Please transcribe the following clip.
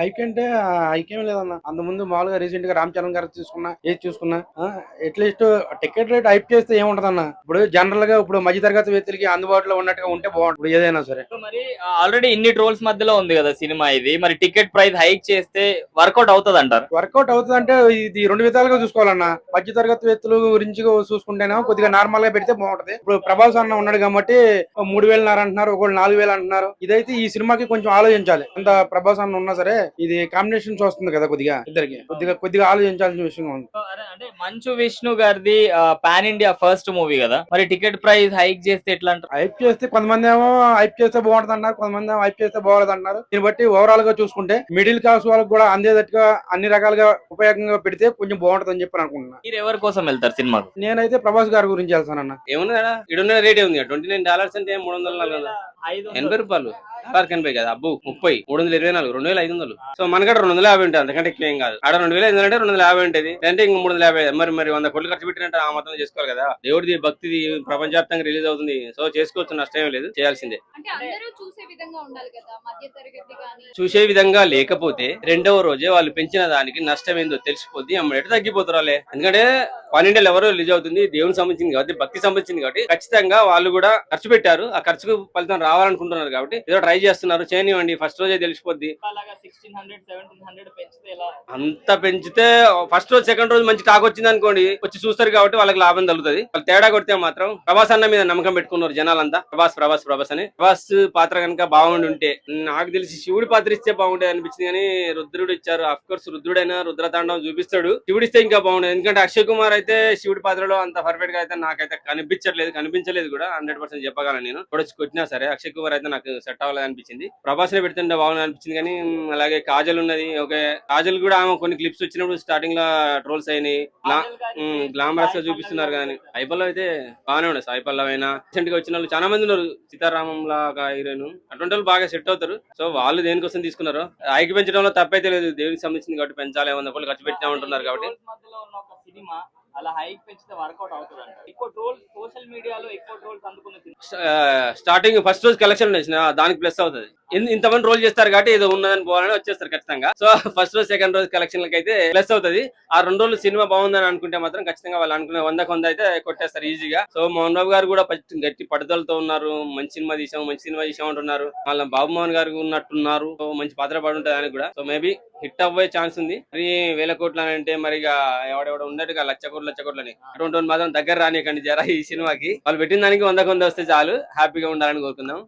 Hike అంటే hike ఏం లేదన్న. అంత ముందు మామూలుగా రీసెంట్గా రామ్ చరణ్ గారు చూసుకున్నా ఏది చూసుకున్నా అట్లీస్ట్ టికెట్ రేట్ హైప్ చేస్తే ఏముంటదన్న. ఇప్పుడు జనరల్గా ఇప్పుడు మధ్య తరగతి వ్యక్తులకి అందుబాటులో ఉన్నట్టుగా ఉంటే బాగుంటుంది. ఏదైనా సరే. మరి ఆల్రెడీ ఇన్ని ట్రోల్స్ మధ్యలో ఉంది కదా సినిమా ఇది. మరి టికెట్ ప్రైస్ హైక్ చేస్తే వర్కౌట్ అవుతుంది అంటారు వర్కౌట్ అవుతుంది అంటే ఇది రెండు విధాలుగా చూసుకోవాలన్న. మధ్య తరగతి వ్యక్తుల గురించి చూసుకుంటేనే కొద్దిగా నార్మల్గా పెడితే బాగుంటది. ఇప్పుడు ప్రభాస్ అన్న ఉన్నాడు కాబట్టి మూడు వేలున్నర అంటున్నారు ఒకళ్ళు నాలుగు వేలు అంటున్నారు. ఇదైతే ఈ సినిమాకి కొంచెం ఆలోచించాలి. అంత ప్రభాస్ అన్న ఉన్నా సరే ఇది కాంబినేషన్స్ వస్తుంది కదా కొద్దిగా. ఇద్దరికి. కొద్దిగా కొద్దిగా ఆలోచించాల్సిన విషయం ఉంది. అంటే మంచు విష్ణు గారిది పాన్ ఇండియా ఫస్ట్ మూవీ కదా. మరి టికెట్ ప్రైస్ హైక్ చేస్తే ఎట్లా అంటారు? హైప్ చేస్తే కొంతమంది ఏమో హైప్ చేస్తే బాగుంటుంది అన్నారు కొంతమంది ఏమో హైప్ చేస్తే బాగోలేదు అన్నారు దీన్ని బట్టి ఓవరాల్గా చూసుకుంటే మిడిల్ క్లాస్ వాళ్ళకి కూడా అందేటట్టుగా అన్ని రకాలుగా ఉపయోగంగా పెడితే కొంచెం బాగుంటుంది అని చెప్పి అనుకుంటున్నా. మీరు ఎవరి కోసం వెళ్తారు సినిమాకు? నేనైతే ప్రభాస్ గారి గురించి వెళ్తానన్న. ఏముంది కదా ఇడున్న రేట్ ఉంది? ట్వంటీ నైన్ డాలర్స్ అంటే మూడు వందల వందలు. ఎనభై రూపాయలు. పార్క్ ఎనభై కదా? అబ్బు ముప్పై మూడు వందల ఇరవై నాలుగు రెండు వేల ఐదు వందలు. సో మనకడ రెండు వందల యాభై ఉంటుంది అంతకంటే ఎక్కువ ఏం కాదు. ఆడ రెండు వేల ఐదు వందలు అంటే రెండు వందల యాభై ఉంటుంది. అంటే ఇంక మూడు వందల యాభై మరి మరి వంద కోట్లు ఖర్చు పెట్టినట్టు ఆ మొత్తం చేసుకోవాలి కదా? దేవుడిది భక్తిది ప్రపంచవ్యాప్తంగా రిలీజ్ అవుతుంది. సో చేసుకోవచ్చు నష్టం లేదు చేయాల్సిందే. చూసే విధంగా లేకపోతే రెండవ రోజే వాళ్ళు పెంచిన దానికి నష్టం ఏందో తెలిసిపోద్ది. అమ్మడేట తగ్గిపోతారు ఎందుకంటే పన్నెండేళ్ళు ఎవరో రిలీజ్ అవుతుంది దేవునికి సంబంధించింది కాబట్టి భక్తి సంబంధించింది కాబట్టి ఖచ్చితంగా వాళ్ళు కూడా ఖర్చు పెట్టారు. ఆ ఖర్చుకు ఫలితం రావాలనుకుంటున్నారు కాబట్టి ఏదో ట్రై చేస్తున్నారు. చేయనివ్వండి. ఫస్ట్ రోజే తెలిసిపోద్ది. అంత పెంచితే ఫస్ట్ రోజు సెకండ్ రోజు మంచి టాక్ వచ్చింది అనుకోండి వచ్చి చూస్తారు కాబట్టి వాళ్ళకి లాభం తగ్గుతుంది. వాళ్ళు తేడా కొడితే మాత్రం ప్రభాస్ అన్న మీద నమ్మకం పెట్టుకున్నారు జనాలంతా. ప్రభాస్ ప్రభాస్ ప్రభాస్ అని. ప్రభాస్ పాత్ర కనుక బాగుండి ఉంటే నాకు తెలిసి శివుడి పాత్ర ఇస్తే బాగుండేది అనిపించింది కానీ రుద్రుడు ఇచ్చారు. అఫ్ కోర్స్ రుద్రుడైనా రుద్రతాండవం చూపిస్తాడు. శివుడు ఇస్తే ఇంకా బాగుండేది. ఎందుకంటే అక్షయ్ కుమార్ అయితే శివుడి పాత్రలో అంత పర్ఫెక్ట్గా అయితే నాకైతే కనిపించట్లేదు. కనిపించలేదు కూడా. హండ్రెడ్ పర్సెంట్ చెప్పగలను నేను. కూడా కొట్టినా సరే అక్షయ్ కుమార్ అయితే నాకు సెట్ అవ్వలేదు. అనిపించింది. ప్రభాస్ నే పెడుతుంటే బాగుంది అనిపించింది కానీ అలాగే కాజల్ ఉన్నది. ఓకే కాజల్ కూడా ఆమె కొన్ని క్లిప్స్ వచ్చినప్పుడు స్టార్టింగ్లో ట్రోల్స్ అయినాయి. గ్లామరస్గా చూపిస్తున్నారు కానీ. ఐపల్లో అయితే బాగానే ఉండే. సాయి పల్లవ్ అయినా రీసెంట్గా వచ్చిన వాళ్ళు చాలా మంది ఉన్నారు. సీతారామం లాగా హీరోయిన్. అటువంటి వాళ్ళు బాగా సెట్ అవుతారు. సో వాళ్ళు దేనికోసం తీసుకున్నారు ఐకి పెంచడంలో తప్పైతే లేదు. దేవునికి సంబంధించింది కాబట్టి పెంచాలి వంద ఖర్చు పెట్టినా ఉంటున్నారు కాబట్టి. సినిమా అలా హైక్ పెంచితే వర్కౌట్ అవుతుంది ఎక్కువ ట్రోల్స్ సోషల్ మీడియాలో ఎక్కువ ట్రోల్స్ అందుకున్న స్టార్టింగ్ ఫస్ట్ రోజు కలెక్షన్ వచ్చిన దానికి ప్లస్ అవుతుంది. ఇంతమంది రోల్ చేస్తారు కాబట్టి ఏదో ఉన్నదని పోవాలని వచ్చేస్తారు ఖచ్చితంగా. సో ఫస్ట్ రోజు సెకండ్ రోజు కలెక్షన్ అయితే ప్లస్ అవుతుంది. ఆ రెండు రోజులు సినిమా బాగుందని అనుకుంటే మాత్రం ఖచ్చితంగా వాళ్ళు అనుకునే వందకు వంద అయితే కొట్టేస్తారు ఈజీగా సో మోహన్ బాబు గారు కూడా గట్టి పట్టుదలతో ఉన్నారు. మంచి సినిమా తీసాము మంచి సినిమా తీసాము అంటున్నారు వాళ్ళ బాబు మోహన్ గారు ఉన్నట్టున్నారు. మంచి పాత్ర పడి ఉంటుంది కూడా. సో మేబీ హిట్ అవ్వే ఛాన్స్ ఉంది. మరి వేల కోట్లు అని అంటే మరి ఇక ఎవడెవడ ఉన్నట్టుగా లక్ష కోట్లు లక్ష కోట్లు అని అటువంటి మాత్రం దగ్గర రానియకండి జరా ఈ సినిమాకి. వాళ్ళు పెట్టిన దానికి వందకు వంద వస్తే చాలు. హ్యాపీగా ఉండాలని కోరుకుందాం.